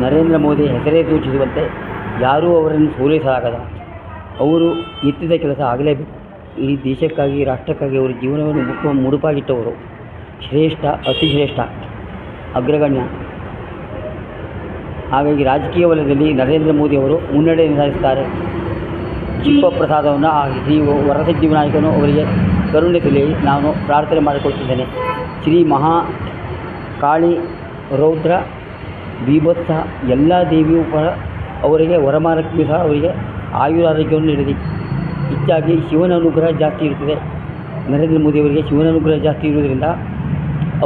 ನರೇಂದ್ರ ಮೋದಿ ಹೆಸರೇ ಸೂಚಿಸುವಂತೆ ಯಾರೂ ಅವರನ್ನು ಸೋಲಿಸಲಾಗದ. ಅವರು ಎತ್ತಿದ ಕೆಲಸ ಆಗಲೇಬೇಕು. ಈ ದೇಶಕ್ಕಾಗಿ, ರಾಷ್ಟ್ರಕ್ಕಾಗಿ ಅವರ ಜೀವನವನ್ನು ಮುಟ್ಟುವ ಮುಡುಪಾಗಿಟ್ಟವರು. ಶ್ರೇಷ್ಠ, ಅತಿ ಶ್ರೇಷ್ಠ, ಅಗ್ರಗಣ್ಯ. ಹಾಗಾಗಿ ರಾಜಕೀಯ ವಲಯದಲ್ಲಿ ನರೇಂದ್ರ ಮೋದಿ ಅವರು ಮುನ್ನಡೆ ನಿರ್ಧರಿಸುತ್ತಾರೆ. ಜಿಪ್ಪ ಪ್ರಸಾದವನ್ನು ಆ ಶ್ರೀ ವರಸಿದ್ಧಿ ವಿನಾಯಕನು ಅವರಿಗೆ ಕರುಣಿಸಲಿ ನಾನು ಪ್ರಾರ್ಥನೆ ಮಾಡಿಕೊಳ್ತಿದ್ದೇನೆ. ಶ್ರೀ ಮಹಾ ಕಾಳಿ ರೌದ್ರ ಬೀಭತ್ಸ ಎಲ್ಲ ದೇವಿಯೂ ಕೂಡ ಅವರಿಗೆ ವರಮಹಾಲಕ್ಷ್ಮಿ ಸಹ ಅವರಿಗೆ ಆಯುರಾರೋಗ್ಯವನ್ನು ನೀಡಿದೆ. ಹೆಚ್ಚಾಗಿ ಶಿವನ ಅನುಗ್ರಹ ಜಾಸ್ತಿ ಇರುತ್ತದೆ. ನರೇಂದ್ರ ಮೋದಿಯವರಿಗೆ ಶಿವನ ಅನುಗ್ರಹ ಜಾಸ್ತಿ ಇರುವುದರಿಂದ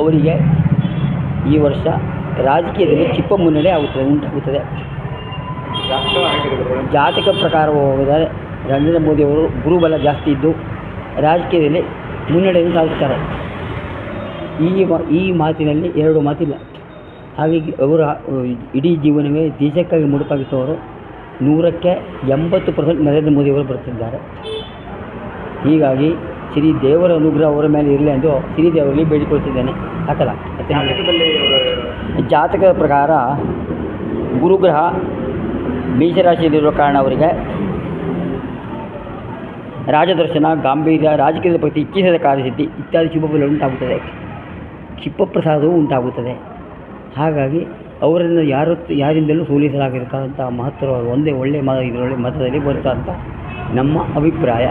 ಅವರಿಗೆ ಈ ವರ್ಷ ರಾಜಕೀಯದಲ್ಲಿ ಚಿಪ್ಪ ಮುನ್ನಡೆ ಆಗುತ್ತದೆ, ಉಂಟಾಗುತ್ತದೆ. ಜಾತಕ ಪ್ರಕಾರ ಹೋದರೆ ನರೇಂದ್ರ ಮೋದಿಯವರು ಗುರುಬಲ ಜಾಸ್ತಿ ಇದ್ದು ರಾಜಕೀಯದಲ್ಲಿ ಮುನ್ನಡೆಯನ್ನು ಸಾಧಿಸ್ತಾರೆ. ಈ ಈ ಮಾತಿನಲ್ಲಿ ಎರಡು ಮಾತಿಲ್ಲ. ಹಾಗಾಗಿ ಅವರ ಇಡೀ ಜೀವನವೇ ದೇಶಕ್ಕಾಗಿ ಮುಡುಪಾಗಿಟ್ಟವರು. ನೂರಕ್ಕೆ ಎಂಬತ್ತು ಪರ್ಸೆಂಟ್ ನರೇಂದ್ರ ಮೋದಿಯವರು ಬರುತ್ತಿದ್ದಾರೆ ಹೀಗಾಗಿ ಶ್ರೀ ದೇವರ ಅನುಗ್ರಹ ಅವರ ಮೇಲೆ ಇರಲಿ ಎಂದು ಶ್ರೀ ದೇವರಲ್ಲಿ ಬೇಡಿಕೊಳ್ತಿದ್ದೇನೆ ಜಾತಕದಲ್ಲಿ ಜಾತಕದ ಪ್ರಕಾರ ಗುರುಗ್ರಹ ಮೇಷರಾಶಿಯಲ್ಲಿರುವ ಕಾರಣ ಅವರಿಗೆ ರಾಜದರ್ಶನ ಗಾಂಭೀರ್ಯ ರಾಜಕೀಯದ ಪ್ರತಿ ಇಚ್ಛಿಸದ ಕಾರ್ಯಸಿದ್ಧಿ ಇತ್ಯಾದಿ ಶುಭಫಲ ಉಂಟಾಗುತ್ತದೆ. ಕ್ಷಿಪ್ರಪ್ರಸಾದವೂ ಉಂಟಾಗುತ್ತದೆ. ಹಾಗಾಗಿ ಅವರನ್ನು ಯಾರು ಯಾರಿಂದಲೂ ಸೋಲಿಸಲಾಗಿರ್ತಕ್ಕಂಥ ಮಹತ್ತರವಾದ, ಒಂದೇ ಒಳ್ಳೆಯ ಮ ಇದರೊಳಗೆ ಮತದಲ್ಲಿ ಬರುತ್ತಾ ಅಂತ ನಮ್ಮ ಅಭಿಪ್ರಾಯ.